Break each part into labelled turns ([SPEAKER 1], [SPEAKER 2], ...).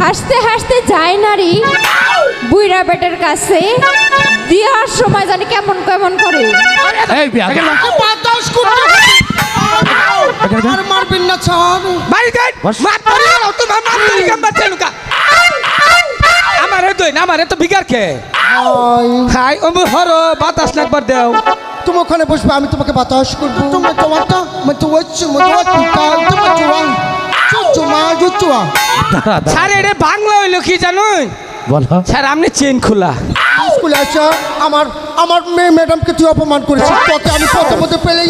[SPEAKER 1] হাসতে হাসতে যায় নারী বুইরা বেটের কাছে দেওয়ার সময় জানি কেমন কেমন করে।
[SPEAKER 2] আমারে দই না আমারে তো বিগার
[SPEAKER 3] খেয়ে
[SPEAKER 2] খাই অমু হর বাতাস লাগবার দেও।
[SPEAKER 3] তুমি ওখানে বসবে আমি তোমাকে বাতাস করব। তুমি তোমার তো
[SPEAKER 4] তুমি তোমার
[SPEAKER 2] স্যার কি স্যার আপনি চেন খোলা।
[SPEAKER 3] আমার আমার মেয়ে ম্যাডামকে অপমান হ্যাঁ। পেলে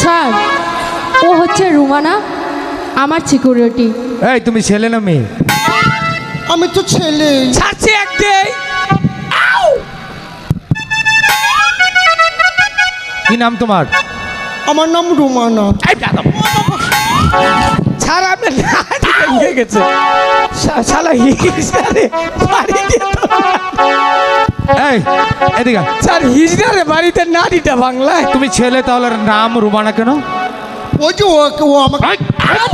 [SPEAKER 1] স্যার ও হচ্ছে রুমানা আমার সিকিউরিটি।
[SPEAKER 4] এই তুমি ছেলে না মেয়ে?
[SPEAKER 3] আমি তো ছেলে।
[SPEAKER 2] এক
[SPEAKER 4] কি নাম তোমার?
[SPEAKER 3] আমার নাম রুমানা।
[SPEAKER 2] ছাড় গেছে। শালা হিজড়ারে বাড়ি
[SPEAKER 4] এই এদিকে
[SPEAKER 2] স্যার হিজড়ারে বাড়িতে নাটিটা বাংলায়।
[SPEAKER 4] তুমি ছেলে তাহলে নাম রুমানা কেন?
[SPEAKER 3] যে ও ও আমাকে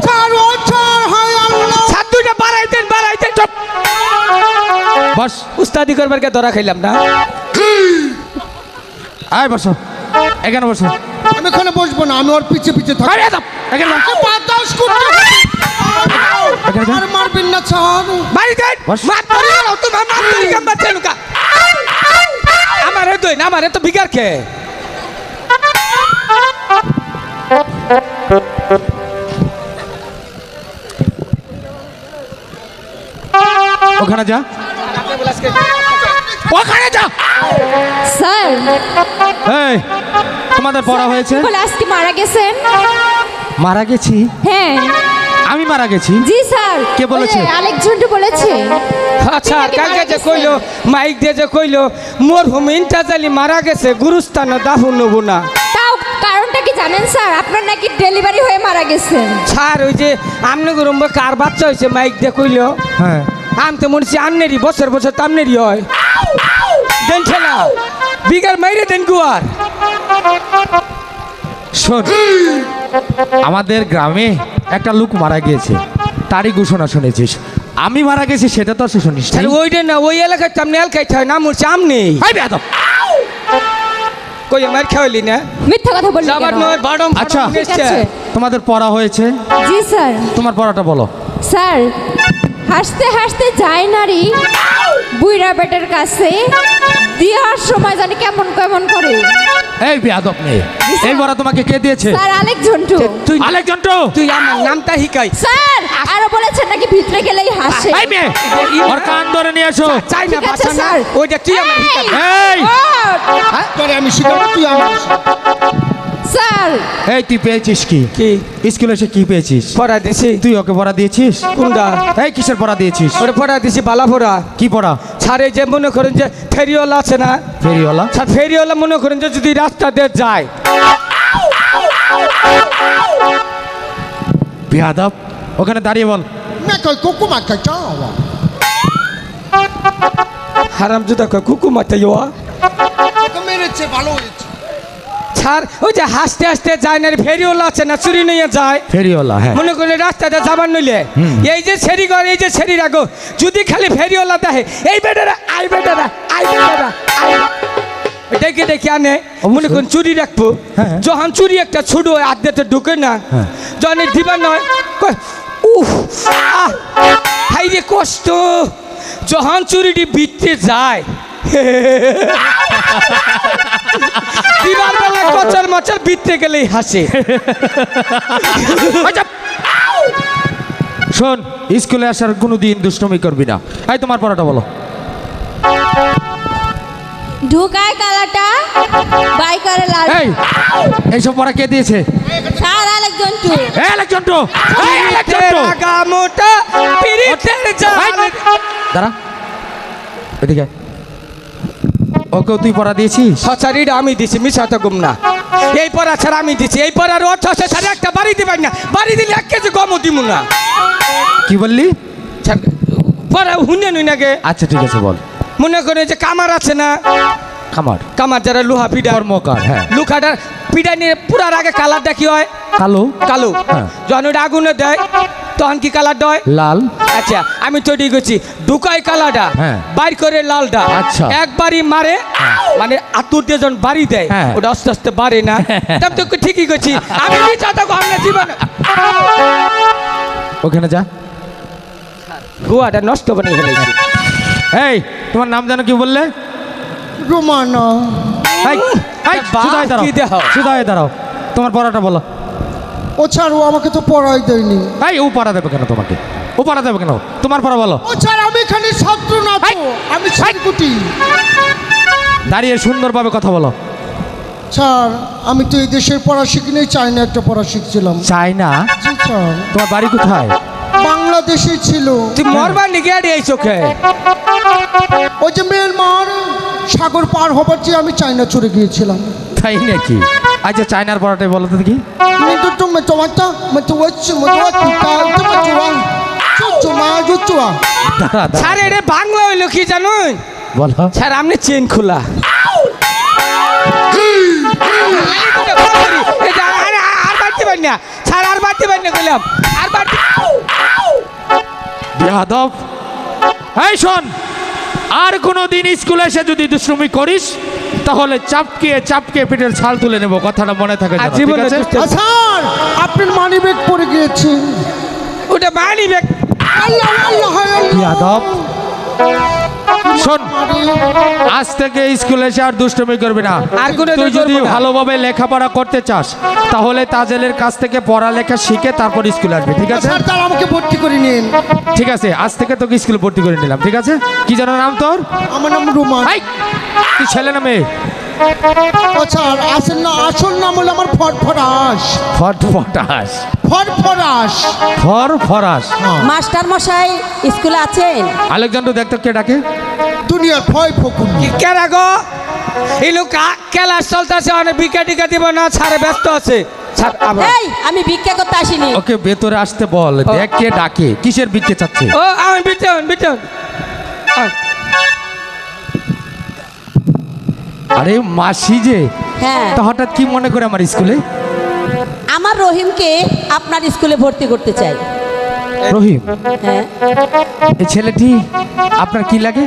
[SPEAKER 4] এই,
[SPEAKER 3] ও ছাড় হায় আল্লাহ।
[SPEAKER 2] ছাদ দুইটা বাড়াইতেন বাড়াইতেন চুপ।
[SPEAKER 4] বস।
[SPEAKER 2] উস্তাদি করবার কে ধরা খাইলাম না?
[SPEAKER 4] আয় বসো। এখানে বসো।
[SPEAKER 3] আমি এখানে বসবো না আমি ওর পিছে পিছে
[SPEAKER 4] এই
[SPEAKER 3] থাকি
[SPEAKER 4] এখানে
[SPEAKER 3] বাতাস করতে আর মারবেন না ছাড়।
[SPEAKER 2] বাড়িতে
[SPEAKER 4] বস।
[SPEAKER 2] মাত পড়ে গেল তোমার মাত পড়ে গেল বাচ্চা লুকা? আমারে দই না আমারে তো বিকার খে
[SPEAKER 4] ওখানে যা। ওখানে যা
[SPEAKER 1] স্যার।
[SPEAKER 4] এই তোমাদের পড়া হয়েছে?
[SPEAKER 1] বলে আজকে মারা গেছেন।
[SPEAKER 4] মারা গেছি?
[SPEAKER 1] হ্যাঁ।
[SPEAKER 4] আমি মারা গেছি?
[SPEAKER 1] জি স্যার।
[SPEAKER 4] কে বলেছে?
[SPEAKER 1] আলেক ঝন্টু বলেছে।
[SPEAKER 2] আচ্ছা কালকে যে কইলো মাইক দিয়ে যে কইলো মোর হুম ইন্টাজালি মারা গেছে গুরুস্থান দাহু নব না।
[SPEAKER 1] তাও কারণটা কি জানেন স্যার? আপনার নাকি ডেলিভারি হয়ে মারা গেছেন।
[SPEAKER 2] স্যার ওই যে আমনে গরম কার বাচ্চা হয়েছে মাইক দিয়ে কইলো?
[SPEAKER 4] হ্যাঁ।
[SPEAKER 2] আমি তো মনে হচ্ছে আমনেরই বছর বছর তো আমনেরই হয়। দেনছে না বিকাল মাইরে দেন গুয়ার।
[SPEAKER 4] শোন আমাদের গ্রামে একটা লোক মারা গিয়েছে। তারই ঘোষণা শুনেছিস। আমি মারা গেছি সেটা তো আর শুনিস
[SPEAKER 2] তাহলে ওইটা না ওই এলাকায় তো আপনি এলাকায় হয় না মরছে আমনি কই মার খাওয়ালি না?
[SPEAKER 1] মিথ্যা কথা বললি কেন?
[SPEAKER 2] নয় বাডম
[SPEAKER 4] আচ্ছা। তোমাদের পড়া হয়েছে?
[SPEAKER 1] জি স্যার।
[SPEAKER 4] তোমার পড়াটা বলো।
[SPEAKER 1] স্যার হাসতে হাসতে যায় নারী বেটার কাছে বিয়ার সময় জানি কেমন কেমন করে।
[SPEAKER 4] এই বেয়াদব মেয়ে এই পড়া তোমাকে কে দিয়েছে?
[SPEAKER 1] স্যার আলেক ঝন্টু।
[SPEAKER 2] তুই
[SPEAKER 4] আলেকজান্ড্র
[SPEAKER 2] তুই আমার নামটা হিকাই।
[SPEAKER 1] স্যার আরও বলেছেন নাকি ভিতরে গেলেই হাসে।
[SPEAKER 4] এই মেয়ে ওর কান ধরে নিয়ে এসো।
[SPEAKER 2] চাই না বাসা না। ওইটা তুই আমার হিকাই।
[SPEAKER 4] এই!
[SPEAKER 3] তোরে আমি শিখাবো তুই আমার
[SPEAKER 1] স্যার।
[SPEAKER 4] এই তুই পেয়েছিস কি?
[SPEAKER 2] কি?
[SPEAKER 4] স্কুলে এসে কি পেয়েছিস?
[SPEAKER 2] পড়া দিছি।
[SPEAKER 4] তুই ওকে পড়া দিয়েছিস?
[SPEAKER 2] কোনটা?
[SPEAKER 4] এই কিসের পড়া দিয়েছিস?
[SPEAKER 2] ওরে পড়া দিছি বালা পড়া
[SPEAKER 4] কি পড়া?
[SPEAKER 2] ছাড়ে যে মনে করেন যে ফেরিওয়ালা আছে না?
[SPEAKER 4] ফেরিওয়ালা?
[SPEAKER 2] স্যার ফেরিওয়ালা মনে করেন যে যদি রাস্তা দিয়ে যায়।
[SPEAKER 4] বিয়াদব। ওখানে দাঁড়িয়ে বল।
[SPEAKER 2] হারাম জুদা কুকু মাতে
[SPEAKER 3] ভালো হয়েছে।
[SPEAKER 2] ছাড় ওই যে হাসতে হাসতে যায় না রে, ফেরিওয়ালা আছে না চুরি নিয়ে যায়।
[SPEAKER 4] ফেরিওয়ালা হ্যাঁ।
[SPEAKER 2] মনে করলে রাস্তাটা যাবার নইলে। এই যে সেরি ঘর এই যে ছেড়ি রাখো যদি খালি ফেরিওয়ালা দেখে এই বেটারা আই বেটারা আই বেটারা আই দেখে দেখে আনে মনে করুন চুরি রাখব।
[SPEAKER 4] হ্যাঁ।
[SPEAKER 2] যখন চুরি একটা ছুটো আদ্যতে ঢুকে না
[SPEAKER 4] হ্যাঁ।
[SPEAKER 2] যখন দিবার নয় উফ হাই রে কষ্ট। যখন চুরিটি বিতে যায় দিবার বেলা কচর মচর বিতে গেলেই হাসে।
[SPEAKER 4] শোন স্কুলে আসার কোনো দিন দুষ্টমি করবি না। এই তোমার পড়াটা বলো।
[SPEAKER 1] ঢুকায় কালাটা বাই করে লাল।
[SPEAKER 4] এই এইসব পড়া কে দিয়েছে?
[SPEAKER 1] স্যার আলেক ঝন্টু
[SPEAKER 4] এই আলেকজান্ড্র এই আলেকজান্ড্র
[SPEAKER 2] তেরা গামোটা পিরিতের জাল।
[SPEAKER 4] দাঁড়া। এদিকে। ওকেও তুই পড়া দিয়েছিস?
[SPEAKER 2] সচারিটা আমি দিছি মিশাতে গুম না। এই পড়া ছাড়া আমি দিছি এই পড়ার অর্থ আছে ছাড়া একটা বাড়ি দিবাই না বাড়ি দিলে এক কেজি গমও দিব না।
[SPEAKER 4] কি বললি?
[SPEAKER 2] পড়া হুনে নুই নাগে
[SPEAKER 4] আচ্ছা ঠিক আছে বল।
[SPEAKER 2] মনে করে যে কামার আছে না?
[SPEAKER 4] খামার
[SPEAKER 2] কামার যারা লোহা পিডা
[SPEAKER 4] কর্মকার হ্যাঁ।
[SPEAKER 2] লুকাটার পিডা নিয়ে পুরার আগে কালারটা কি হয়।
[SPEAKER 4] কালো?
[SPEAKER 2] কালো।
[SPEAKER 4] হ্যাঁ।
[SPEAKER 2] যখন ওটা আগুনে দেয় তখন কি কালার দেয়
[SPEAKER 4] লাল।
[SPEAKER 2] আচ্ছা আমি তৈরি করছি ঢুকাই কালারটা
[SPEAKER 4] হ্যাঁ।
[SPEAKER 2] বাইর করে লালটা।
[SPEAKER 4] আচ্ছা।
[SPEAKER 2] একবারই মারে মানে আতুর দিয়ে যখন বাড়ি দেয়
[SPEAKER 4] হ্যাঁ।
[SPEAKER 2] ওটা আস্তে আস্তে বাড়ে না। তবে তো ঠিকই করছি। আমি বিচার তো আমরা জীবন
[SPEAKER 4] ওখানে যা।
[SPEAKER 2] গোয়াটা নষ্ট বানিয়ে ফেলেছি।
[SPEAKER 4] এই তোমার নাম জানো কি বললে?
[SPEAKER 3] রোমানা।
[SPEAKER 4] এই, এই,
[SPEAKER 2] বাহ,
[SPEAKER 4] শুধু হয়ে দাঁড়াও। শুধু হয়ে দাঁড়াও। তোমার পড়াটা বলো।
[SPEAKER 3] ও ছাড় ও আমাকে তো পড়াই দেয়নি।
[SPEAKER 4] এই ও পড়া দেবে কেন তোমাকে? ও পড়া দেবে কেন? তোমার পড়া বলো।
[SPEAKER 3] ও ছাড় আমি এখানে ছাত্র না তো। আমি ছাড়কুটি
[SPEAKER 4] দাঁড়িয়ে সুন্দরভাবে কথা বলো।
[SPEAKER 3] ছাড় আমি তো এই দেশের পড়া শিখিনি চাইনা একটা পড়া শিখছিলাম।
[SPEAKER 4] চাই না
[SPEAKER 3] জি ছাড়।
[SPEAKER 4] তোমার বাড়ি কোথায়?
[SPEAKER 3] বাংলাদেশে ছিল।
[SPEAKER 2] তুই মরবা আর এই চোখে
[SPEAKER 3] ওই যে মিয়ানমার সাগর পার হবার চেয়ে আমি চায়না চলে গিয়েছিলাম।
[SPEAKER 4] তাই নাকি? আচ্ছা চায়নার পরোটাই বলো তো দেখি।
[SPEAKER 2] স্যার এটা বাংলা হইল কি জানো
[SPEAKER 4] বলো।
[SPEAKER 2] স্যার আপনি চেন খোলা। আর বাড়তে না। স্যার আর বাড়তে বললাম আর
[SPEAKER 4] শোন আর কোনো দিন স্কুলে এসে যদি দুশ্রমিক করিস তাহলে চাপকে চাপকে পেটের ছাল তুলে নেব কথাটা মনে থাকে
[SPEAKER 3] স্যার আপনার মানি ব্যাগ পড়ে গিয়েছে।
[SPEAKER 2] ওটা মানি ব্যাগ
[SPEAKER 3] আল্লাহ আল্লাহ।
[SPEAKER 4] শোন আজ থেকে স্কুলে এসে আর দুষ্টুমি করবি না।
[SPEAKER 2] আর কোনো
[SPEAKER 4] তুই যদি ভালোভাবে লেখাপড়া করতে চাস তাহলে তাজেলের কাছ থেকে পড়ালেখা শিখে তারপর স্কুলে আসবি ঠিক আছে?
[SPEAKER 3] স্যার তার আমাকে ভর্তি করে নিন।
[SPEAKER 4] ঠিক আছে আজ থেকে তোকে স্কুলে ভর্তি করে নিলাম ঠিক আছে? কি যেন নাম তোর?
[SPEAKER 3] আমার নাম
[SPEAKER 4] এই, তুই ছেলে না মেয়ে?
[SPEAKER 3] ও স্যার আসেন না আসল নাম হলো আমার
[SPEAKER 4] ফটফটাস।
[SPEAKER 5] মাস্টার মশাই স্কুলে আছেন?
[SPEAKER 4] আলেকজান্ডার দেখতো কে ডাকে।
[SPEAKER 3] দুনিয়ার ভয় ফকুন।
[SPEAKER 2] কি কেরা গো? এই লোক খেলা চলতেছে অনেক বিকা টিকা দিব না ছাড়ে ব্যস্ত আছে।
[SPEAKER 5] এই আমি ভিক্ষা করতে আসিনি।
[SPEAKER 4] ওকে ভেতরে আসতে বল দেখ কে ডাকে কিসের বিকে চাচ্ছে?
[SPEAKER 2] ও আমি বিটন বিটন
[SPEAKER 4] আরে মাসি যে
[SPEAKER 5] হ্যাঁ।
[SPEAKER 4] তা হঠাৎ কি মনে করে আমার স্কুলে?
[SPEAKER 5] আমার রহিমকে আপনার স্কুলে ভর্তি করতে চাই।
[SPEAKER 4] রহিম?
[SPEAKER 5] হ্যাঁ।
[SPEAKER 4] এই ছেলেটি আপনার কি লাগে?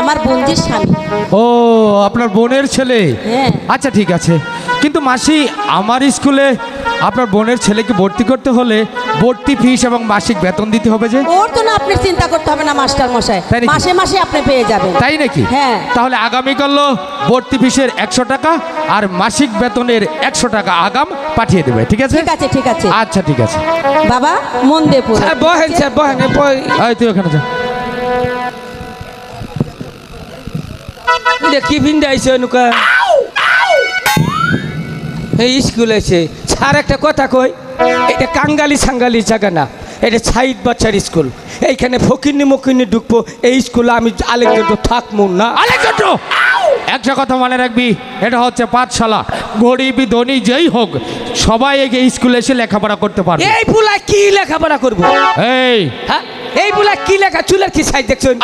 [SPEAKER 5] আমার বন্ধুর স্বামী।
[SPEAKER 4] ও আপনার বোনের ছেলে?
[SPEAKER 5] হ্যাঁ।
[SPEAKER 4] আচ্ছা ঠিক আছে। কিন্তু মাসি আমার স্কুলে আপনার বোনের ছেলেকে ভর্তি করতে হলে ভর্তি ফিস এবং মাসিক বেতন দিতে হবে যে?
[SPEAKER 5] ওর তো না আপনার চিন্তা করতে হবে না মাস্টার মশাই।
[SPEAKER 4] তাই নাকি?
[SPEAKER 5] মাসে মাসে আপনি পেয়ে যাবেন।
[SPEAKER 4] তাই নাকি?
[SPEAKER 5] হ্যাঁ।
[SPEAKER 4] তাহলে আগামী আগামীকাল ভর্তি ফিসের একশো টাকা আর মাসিক বেতনের একশো টাকা আগাম পাঠিয়ে দেবে ঠিক আছে?
[SPEAKER 5] ঠিক আছে ঠিক আছে।
[SPEAKER 4] আচ্ছা ঠিক আছে।
[SPEAKER 5] বাবা মন দিয়ে পড়ো।
[SPEAKER 2] স্যার বহেন স্যার বহেন এ বই-
[SPEAKER 4] এই তুই ওখানে যা।
[SPEAKER 2] এটা কি ভিন্ডা আইছে অনুকা এই স্কুল আছে স্যার একটা কথা কই এটা কাঙ্গালি সাঙ্গালি জায়গা না এটা সাইড বাচ্চার স্কুল। এইখানে ফকিরনি মকিরনি ঢুকবো এই স্কুলে আমি আলেকজান্ডার থাকব না।
[SPEAKER 4] আলেকজান্ড্র একটা কথা মনে রাখবি এটা হচ্ছে পাঠশালা। গরিব ধনী যেই হোক সবাই এই স্কুলে এসে লেখাপড়া করতে পারবে।
[SPEAKER 2] এই বুলা কি লেখাপড়া করব?
[SPEAKER 4] এই!
[SPEAKER 2] হ্যাঁ? এই বুলা কি লেখা? চুলের কি সাইজ দেখছেন?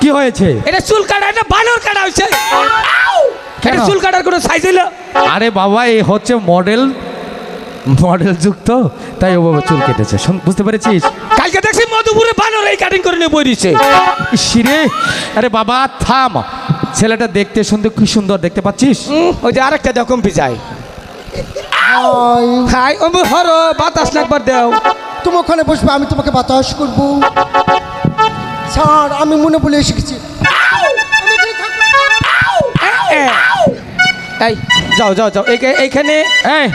[SPEAKER 4] কি হয়েছে?
[SPEAKER 2] এটা চুল কাটা এটা বানর কাটা হয়েছে?
[SPEAKER 4] কেন?
[SPEAKER 2] চুল কাটার কোনো সাইজ হইল
[SPEAKER 4] আরে বাবা এই হচ্ছে মডেল মডেল যুক্ত তাই ও বাবা চুল কেটেছে। শোন, বুঝতে পেরেছিস?
[SPEAKER 2] কালকে দেখছি মধুপুরে বানর এই কাটিং করে নিয়ে বই দিছে
[SPEAKER 4] শিরে আরে বাবা থাম। ছেলেটা দেখতে শুনতে কি সুন্দর দেখতে পাচ্ছিস?
[SPEAKER 2] ওই যে আরেকটা দেখুন পিছাই
[SPEAKER 3] হাই।
[SPEAKER 2] ও হর বাতাস না একবার দেও।
[SPEAKER 3] তুমি ওখানে বসবে আমি তোমাকে বাতাস করব। স্যার আমি মনে বলে শিখেছি।
[SPEAKER 2] এই যাও যাও যাও এইখা- এইখানে
[SPEAKER 4] এই!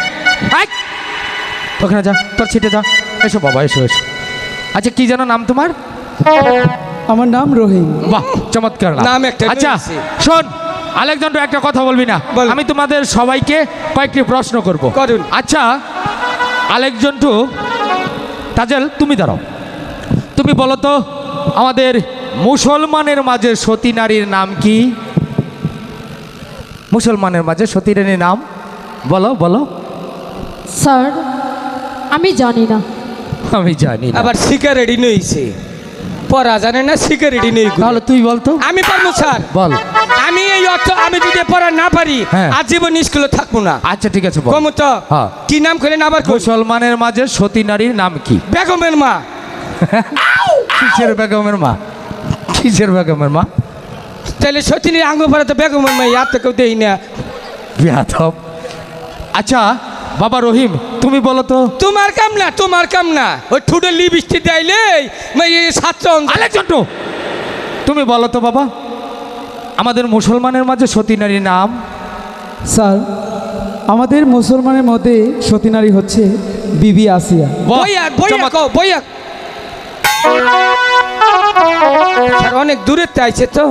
[SPEAKER 4] ওখানে যা তোর ছিটে যা। এসো বাবা এসো এসো। আচ্ছা কি যেন নাম তোমার?
[SPEAKER 6] আমার নাম রহিম
[SPEAKER 4] বাহ চমৎকার
[SPEAKER 2] নাম। একটা
[SPEAKER 4] আচ্ছা। শোন আলেকজান্ডার একটা কথা বলবি না। আমি তোমাদের সবাইকে কয়েকটি প্রশ্ন করব।
[SPEAKER 2] করুন।
[SPEAKER 4] আচ্ছা আলেকজন্টু তাজেল তুমি দাঁড়াও। তুমি বলো তো আমাদের মুসলমানের মাঝে সতী নারীর নাম কি? মুসলমানের মাঝে সতী রানীর নাম? বলো বলো।
[SPEAKER 1] স্যার আমি জানি না।
[SPEAKER 4] আমি জানি না।
[SPEAKER 2] আবার সিগারেটি নইছে পড়া জানে না সিগারেটি নেই
[SPEAKER 4] তাহলে তুই বলতো
[SPEAKER 2] আমি পারব স্যার।
[SPEAKER 4] বল।
[SPEAKER 2] আমি এই অর্থ আমি যদি পড়া না পারি
[SPEAKER 4] হ্যাঁ।
[SPEAKER 2] আজীবন স্কুলে থাকব না।
[SPEAKER 4] আচ্ছা ঠিক আছে বল।
[SPEAKER 2] কমু তো
[SPEAKER 4] হ্যাঁ।
[SPEAKER 2] কি নাম করে আবার?
[SPEAKER 4] মুসলমানের মাঝে সতী নারীর নাম কি?
[SPEAKER 2] বেগমের মা।
[SPEAKER 4] কিসের বেগমের মা? কিসের বেগমের মা?
[SPEAKER 2] তাহলে সত্যি আঙ্গ পরে তো বেগমের মা ইয়ার তো কেউ দেই না।
[SPEAKER 4] আচ্ছা বাবা রহিম তুমি বলো তো।
[SPEAKER 2] তোমার কাম না তোমার কাম না। ওই ঠুটে লিপস্টিক দেয়লে ছাত্র
[SPEAKER 4] আলেকজন্টু তুমি বলো তো বাবা আমাদের মুসলমানের মাঝে সতী নারীর নাম?
[SPEAKER 6] স্যার আমাদের মুসলমানের মধ্যে সতী নারী হচ্ছে বিবি আসিয়া।
[SPEAKER 2] অনেক দূরের আইছে তো।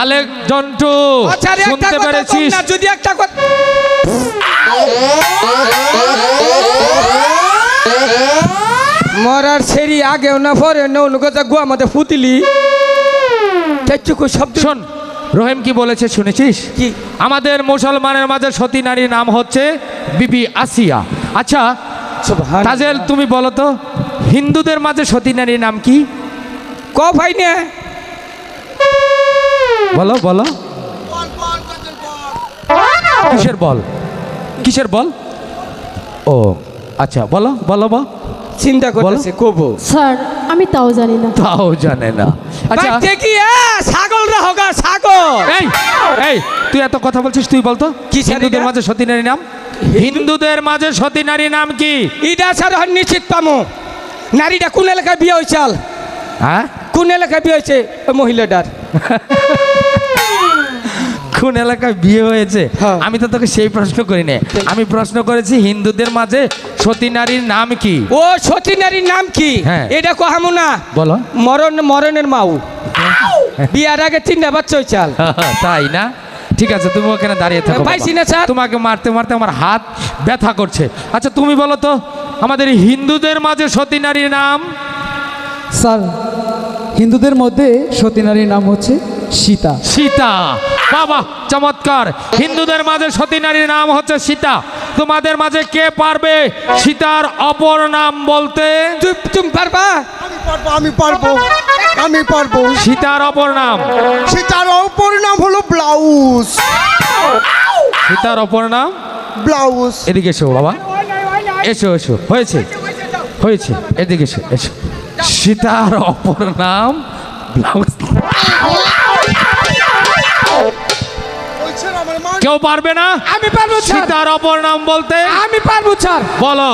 [SPEAKER 2] আরে একটা
[SPEAKER 4] শুনতে পেরেছিস?
[SPEAKER 2] যদি একটা কথা মরার সেরি আগেও না পরে না অন্য কথা গুয়া মধ্যে ফুতিলি। শব্দ
[SPEAKER 4] শোন রহিম কি বলেছে শুনেছিস?
[SPEAKER 2] কি?
[SPEAKER 4] আমাদের মুসলমানের মাঝে সতী নারীর নাম হচ্ছে বিবি আসিয়া। আচ্ছা তাজেল তুমি বলো তো হিন্দুদের মাঝে সতী নারীর নাম কি?
[SPEAKER 2] ক ভাই না।
[SPEAKER 4] বলো বলো। কিসের বল? কিসের বল? ও আচ্ছা বলো বলো বল।
[SPEAKER 2] চিন্তা করতেছে কবো।
[SPEAKER 1] স্যার আমি তাও জানি না।
[SPEAKER 4] তাও জানে না। আচ্ছা।
[SPEAKER 2] কি ছাগল রা হোগা ছাগল।
[SPEAKER 4] এই এই তুই এত কথা বলছিস তুই বলতো
[SPEAKER 2] কি
[SPEAKER 4] হিন্দুদের মাঝে সতী নারীর নাম? হিন্দুদের মাঝে সতী নারীর নাম কি?
[SPEAKER 2] ইডা স্যার হন নিশ্চিত পামো। নারীটা কোন এলাকায় বিয়ে হয়েছাল
[SPEAKER 4] হ্যাঁ?
[SPEAKER 2] কোন এলাকায় বিয়ে হয়েছে ওই মহিলাটার।
[SPEAKER 4] কোন এলাকায় বিয়ে হয়েছে?
[SPEAKER 2] হ্যাঁ।
[SPEAKER 4] আমি তো তোকে সেই প্রশ্ন করি না আমি প্রশ্ন করেছি হিন্দুদের মাঝে সতী নারীর নাম কি?
[SPEAKER 2] ও সতী নারীর নাম কি?
[SPEAKER 4] হ্যাঁ।
[SPEAKER 2] এটা কহামু না
[SPEAKER 4] বলো।
[SPEAKER 2] মরণ মরণের মাউ। বিয়ার আগে তিনটা বাচ্চা চাল
[SPEAKER 4] তাই না? ঠিক আছে তুমি ওখানে দাঁড়িয়ে থাকো।
[SPEAKER 2] পাইছি না, স্যার।
[SPEAKER 4] তোমাকে মারতে মারতে আমার হাত ব্যথা করছে। আচ্ছা তুমি বলো তো আমাদের হিন্দুদের মাঝে সতী নারীর নাম?
[SPEAKER 6] স্যার হিন্দুদের মধ্যে সতী নারীর নাম হচ্ছে সীতা।
[SPEAKER 4] সীতা। বাবা চমৎকার। হিন্দুদের মাঝে সতী নারীর নাম হচ্ছে সীতা। তোমাদের মাঝে কে পারবে? সীতার অপর নাম বলতে?
[SPEAKER 2] তুমি পারবা?
[SPEAKER 3] আমি পারব আমি পারব আমি পারব।
[SPEAKER 4] সীতার অপর নাম।
[SPEAKER 3] সীতার অপর নাম হলো ব্লাউজ।
[SPEAKER 4] সীতার অপর নাম?
[SPEAKER 3] ব্লাউজ।
[SPEAKER 4] এদিকে এসো বাবা। এসো এসো। হয়েছে। হয়েছে। এদিকে এসো এসো। সীতার অপর নাম ব্লাউজ কেউ পারবে না?
[SPEAKER 2] আমি পারব
[SPEAKER 4] সীতার অপর নাম বলতে?
[SPEAKER 2] আমি পারব স্যার।
[SPEAKER 4] বলো।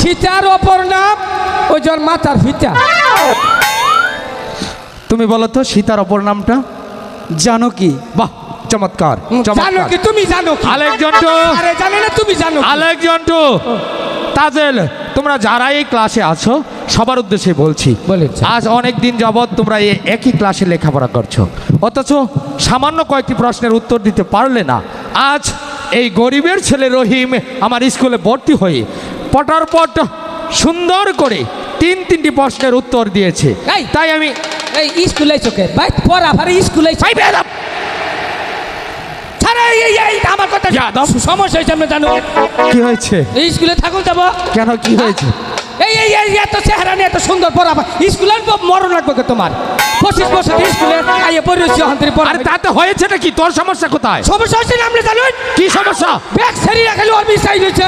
[SPEAKER 2] সীতার অপর নাম ওই জন মাতার ফিতা।
[SPEAKER 4] তুমি বলো তো সীতার অপর নামটা?
[SPEAKER 6] জানকী
[SPEAKER 4] বাহ চমৎকার
[SPEAKER 2] জানো কি? তুমি জানো কি?
[SPEAKER 4] আলেকজন্টু।
[SPEAKER 2] আরে জানো না তুমি জানো কি?
[SPEAKER 4] আলেকজন্টু। তাজেল। তোমরা যারা এই ক্লাসে আছো সবার উদ্দেশ্যে বলছি আজ অনেক দিন যাবৎ তোমরা এই একই ক্লাসে লেখাপড়া করছ। অথচ সামান্য কয়েকটি প্রশ্নের উত্তর দিতে পারলে না। আজ এই গরিবের ছেলে রহিম আমার স্কুলে ভর্তি হয়ে পটার পট সুন্দর করে তিন তিনটি প্রশ্নের উত্তর দিয়েছে। তাই আমি
[SPEAKER 2] এই স্কুলে চোখে পড়া স্কুলে এই আমার কথা
[SPEAKER 4] যাদব।
[SPEAKER 2] সমস্যা হয়েছে আমরা জানো
[SPEAKER 4] কি হয়েছে?
[SPEAKER 2] এই স্কুলে থাকুন যাব।
[SPEAKER 4] কেন কি হয়েছে?
[SPEAKER 2] এই এই এই এত চেহারা নিয়ে এত সুন্দর পড়া স্কুলে মরণ লাগবে কে তোমার। পঁচিশ বছর স্কুলে আইয়ে পড়েছি অন্তরে পড়া
[SPEAKER 4] আরে তাতে হয়েছেটা কি তোর সমস্যা কোথায়?
[SPEAKER 2] সমস্যা হচ্ছে না আপনি জানুন
[SPEAKER 4] কি সমস্যা?
[SPEAKER 2] ব্যাগ সেরি রাখালে ওর মিসাইল হয়েছে।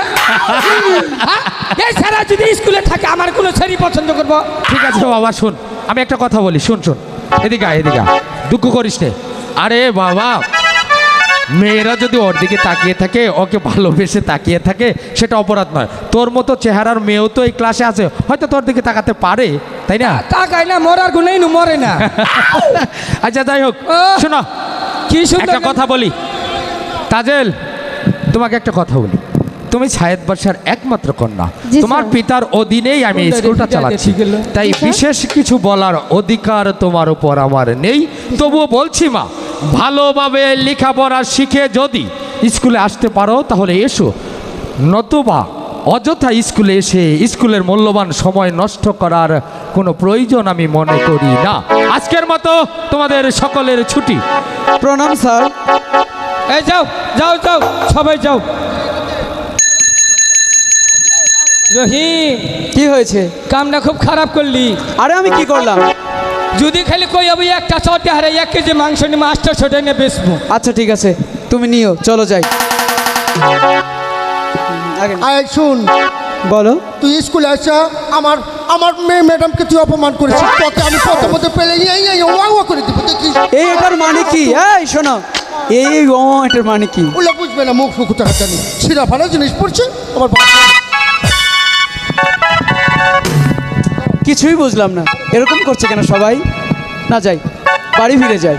[SPEAKER 2] হ্যাঁ? এই ছাড়া যদি স্কুলে থাকে আমার কোনো পছন্দ করব।
[SPEAKER 4] ঠিক আছে বাবা শুন। আমি একটা কথা বলি শুন শুন। এদিকে এদিকে। দুঃখ করিস নে। আরে বাবা মেয়েরা যদি ওর দিকে তাকিয়ে থাকে ওকে ভালোবেসে তাকিয়ে থাকে সেটা অপরাধ নয়। তোর মতো চেহারার মেয়েও তো এই ক্লাসে আছে। হয়তো তোর দিকে তাকাতে পারে তাই না?
[SPEAKER 2] তাকাই না মরার গুণেই নু মরে না।
[SPEAKER 4] আচ্ছা যাই হোক
[SPEAKER 2] আহ,
[SPEAKER 4] শোনো
[SPEAKER 2] কি
[SPEAKER 4] একটা কথা বলি। তাজেল তোমাকে একটা কথা বলি। তুমি সায়েদ বাসার একমাত্র কন্যা। তোমার পিতার অধীনেই আমি স্কুলটা চালাচ্ছি। তাই বিশেষ কিছু বলার অধিকার তোমার উপর আমার নেই। তবুও বলছি মা ভালোভাবে লেখাপড়া শিখে যদি স্কুলে আসতে পারো তাহলে এসো। নতুবা অযথা স্কুলে এসে স্কুলের মূল্যবান সময় নষ্ট করার কোনো প্রয়োজন আমি মনে করি না। আজকের মতো তোমাদের সকলের ছুটি।
[SPEAKER 6] প্রণাম স্যার।
[SPEAKER 2] এই যাও যাও যাও সবাই যাও। রহিম
[SPEAKER 6] কি হয়েছে?
[SPEAKER 2] কামটা খুব খারাপ করলি।
[SPEAKER 6] আরে আমি কি করলাম?
[SPEAKER 2] যদি খালি কই আমি একটা চটে হারে এক কেজি মাংস নিয়ে মাছটা ছোটে নিয়ে বেচবো।
[SPEAKER 6] আচ্ছা ঠিক আছে তুমি নিও চলো যাই। আগে
[SPEAKER 3] আয় শুন।
[SPEAKER 6] বলো।
[SPEAKER 3] তুই স্কুলে আসা আমার আমার মেয়ে ম্যাডামকে তুই অপমান করেছিস? তোকে আমি পথে পথে পেলে এই এই ওয়া ওয়া করে দিব দেখিস
[SPEAKER 6] এই এটার মানে কি? এই শোনো। এই ও এটার মানে কি?
[SPEAKER 3] ওগুলো বুঝবে না মুখ ফুকুটা হাতানি ছিঁড়া ফাড়া জিনিস পড়ছে আবার বাবা
[SPEAKER 6] কিছুই বুঝলাম না। এরকম করছে কেন সবাই? না যাই বাড়ি ফিরে যাই।